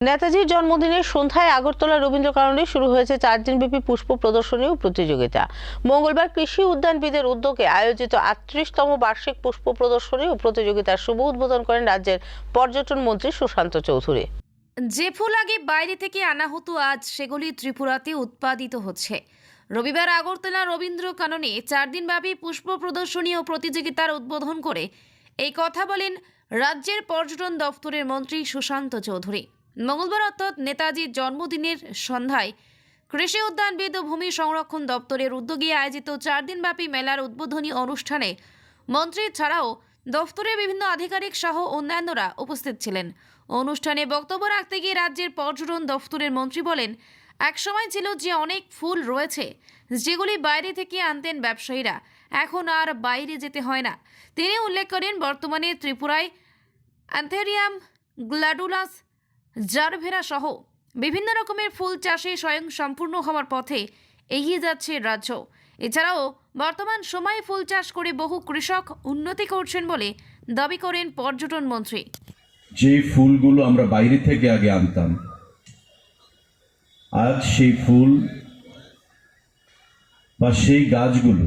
নেতাজির জন্মদিনের সন্ধ্যায় আগরতলা রবীন্দ্রকাননে শুরু হয়েছে চার দিনব্যাপী পুষ্প প্রদর্শনী ও প্রতিযোগিতা। মঙ্গলবার কৃষি উদ্যানবিদের উদ্যোগে আয়োজিত আটত্রিশতম বার্ষিক পুষ্প প্রদর্শনী ও প্রতিযোগিতার শুভ উদ্বোধন করেন রাজ্যের পর্যটন মন্ত্রী সুশান্ত চৌধুরী। যে ফুল আগে বাইরে থেকে আনা হতো, আজ সেগুলি ত্রিপুরাতে উৎপাদিত হচ্ছে। রবিবার আগরতলা রবীন্দ্র কাননে চার দিনব্যাপী পুষ্প প্রদর্শনী ও প্রতিযোগিতার উদ্বোধন করে এই কথা বলেন রাজ্যের পর্যটন দপ্তরের মন্ত্রী সুশান্ত চৌধুরী। মঙ্গলবার অর্থাৎ নেতাজির জন্মদিনের সন্ধ্যায় কৃষি উদ্যানবিদ ও ভূমি সংরক্ষণ দপ্তরের উদ্যোগে আয়োজিত চার দিনব্যাপী মেলার উদ্বোধনী অনুষ্ঠানে মন্ত্রী ছাড়াও দফতরের বিভিন্ন আধিকারিক সহ অন্যান্যরা উপস্থিত ছিলেন। অনুষ্ঠানে বক্তব্য রাখতে গিয়ে রাজ্যের পর্যটন দফতরের মন্ত্রী বলেন, একসময় ছিল যে অনেক ফুল রয়েছে, যেগুলি বাইরে থেকে আনতেন ব্যবসায়ীরা। এখন আর বাইরে যেতে হয় না। তিনি উল্লেখ করেন, বর্তমানে ত্রিপুরায় অ্যান্থেরিয়াম গ্ল্যাডুলাস জারভেরা সহ বিভিন্ন রকমের ফুল চাষে স্বয়ং সম্পূর্ণ হওয়ার পথে এগিয়ে যাচ্ছে রাজ্য। এছাড়াও বর্তমান সময়ে ফুল চাষ করে বহু কৃষক উন্নতি করছেন বলে দাবি করেন পর্যটন মন্ত্রী। যে ফুলগুলো আমরা বাইরে থেকে আগে আনতাম, আজ সেই ফুল বা সেই গাছগুলো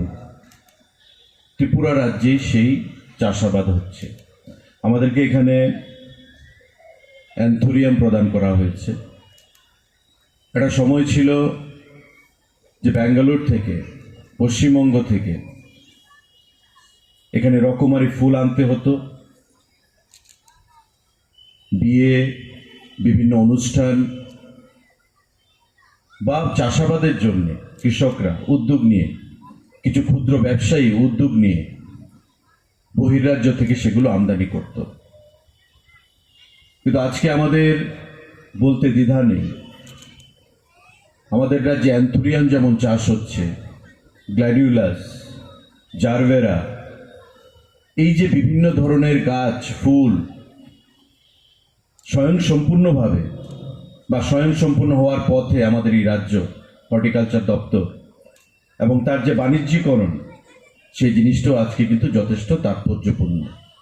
ত্রিপুরা রাজ্যে সেই চাষাবাদ হচ্ছে। আমাদেরকে এখানে অ্যান্থোরিয়াম প্রদান করা হয়েছে। একটা সময় ছিল যে ব্যাঙ্গালোর থেকে, পশ্চিমবঙ্গ থেকে এখানে রকমারি ফুল আনতে হতো। বিয়ে, বিভিন্ন অনুষ্ঠান বা চাষাবাদের জন্য কৃষকরা উদ্যোগ নিয়ে, কিছু ক্ষুদ্র ব্যবসায়ী উদ্যোগ নিয়ে বহির্রাজ্য থেকে সেগুলো আমদানি করত। কিন্তু আজকে আমাদের বলতে দ্বিধা নেই। আমাদের রাজ্যে অ্যান্থুরিয়াম যেমন চাষ হচ্ছে, গ্ল্যাডিউলাস, জারভেরা, এই যে বিভিন্ন ধরনের গাছ, ফুল স্বয়ং সম্পূর্ণভাবে বা স্বয়ং সম্পূর্ণ হওয়ার পথে আমাদের এই রাজ্য হর্টিকালচার দপ্তর এবং তার যে বাণিজ্যিকরণ, সেই জিনিসটাও আজকে কিন্তু যথেষ্ট তাৎপর্যপূর্ণ।